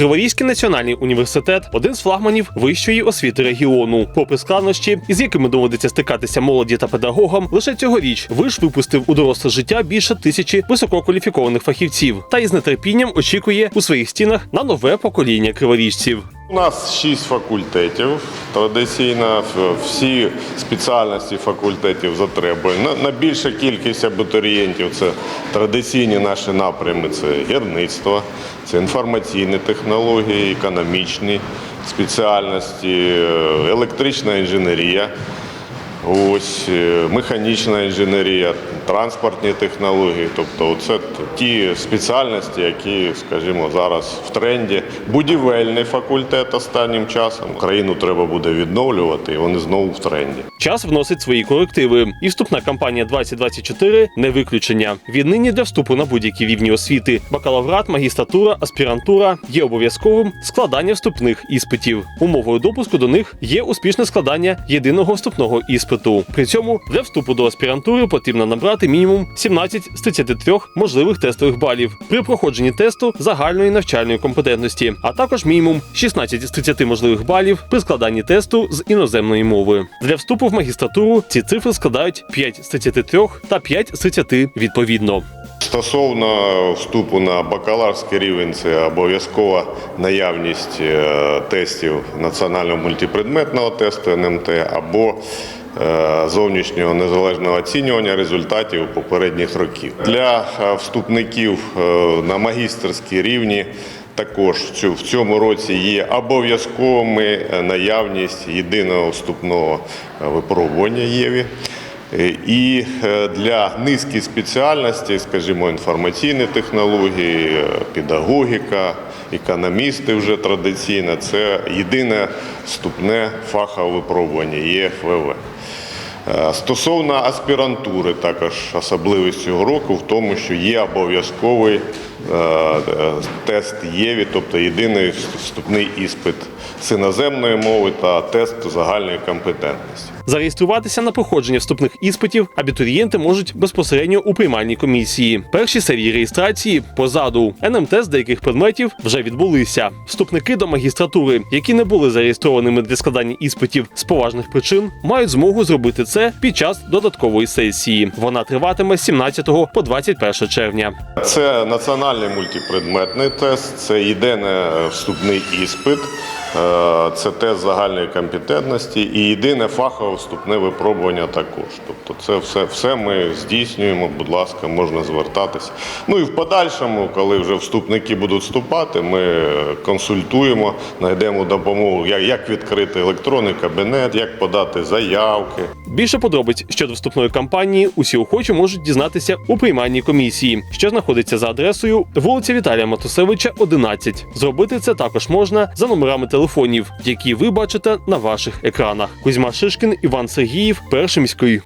Криворізький національний університет один з флагманів вищої освіти регіону. Попри складнощі, із якими доводиться стикатися молоді та педагогам, лише цьогоріч виш випустив у доросле життя більше тисячі висококваліфікованих фахівців та із нетерпінням очікує у своїх стінах на нове покоління криворіжців. У нас шість факультетів. Традиційно всі спеціальності факультетів затребують. На, більша кількість абітурієнтів це традиційні наші напрями: це гірництво, це інформаційні технології, економічні спеціальності, е, електрична інженерія. Ось е, механічна інженерія, транспортні технології, тобто це ті спеціальності, які, скажімо, зараз в тренді. Будівельний факультет останнім часом. Україну треба буде відновлювати, і вони знову в тренді. Час вносить свої корективи, і вступна кампанія 2024 не виключення. Віднині для вступу на будь-які рівні освіти бакалаврат, магістратура, аспірантура є обов'язковим складання вступних іспитів. Умовою допуску до них є успішне складання єдиного вступного іспиту. При цьому для вступу до аспірантури потрібно набрати мінімум 17 з 33 можливих тестових балів при проходженні тесту загальної навчальної компетентності, а також мінімум 16 з 30 можливих балів при складанні тесту з іноземної мови. Для вступу в магістратуру ці цифри складають 5 з 33 та 5 з 30 відповідно. Стосовно вступу на бакалаврський рівень, це обов'язкова наявність е, тестів національного мультипредметного тесту НМТ або зовнішнього незалежного оцінювання результатів попередніх років. Для е, вступників е, на магістерській рівні також в цьому році є обов'язковими е, наявність єдиного вступного е, випробування ЄВІ. Е, І е, для низки спеціальностей, скажімо, інформаційні технології, е, педагогіка, економісти вже традиційно, це єдине вступне фахове випробування ЄФВВ. Е, Стосовно аспірантури, також особливість цього року в тому, що є обов'язковий тест ЄВІ, тобто єдиний вступний іспит з іноземної мови та тест загальної компетентності. Зареєструватися на проходження вступних іспитів абітурієнти можуть безпосередньо у приймальній комісії. Перші серії реєстрації позаду. НМТ з деяких предметів вже відбулися. Вступники до магістратури, які не були зареєстрованими для складання іспитів з поважних причин, мають змогу зробити це під час додаткової сесії. Вона триватиме з 17 по 21 червня. Це національний мультипредметний тест, це єдиний вступний іспит, е, це тест загальної компетентності і єдине фахове вступне випробування також. Тобто це все, все ми здійснюємо, будь ласка, можна звертатися. Ну і в подальшому, коли вже вступники будуть вступати, ми консультуємо, знайдемо допомогу, як відкрити електронний кабінет, як подати заявки. Більше подробиць щодо вступної кампанії усі охочі можуть дізнатися у приймальній комісії, що знаходиться за адресою вулиця Віталія Матусевича, 11. Зробити це також можна за номерами телефонів, які ви бачите на ваших екранах. Кузьма Шишкін, Іван Сергіїв, перший міський.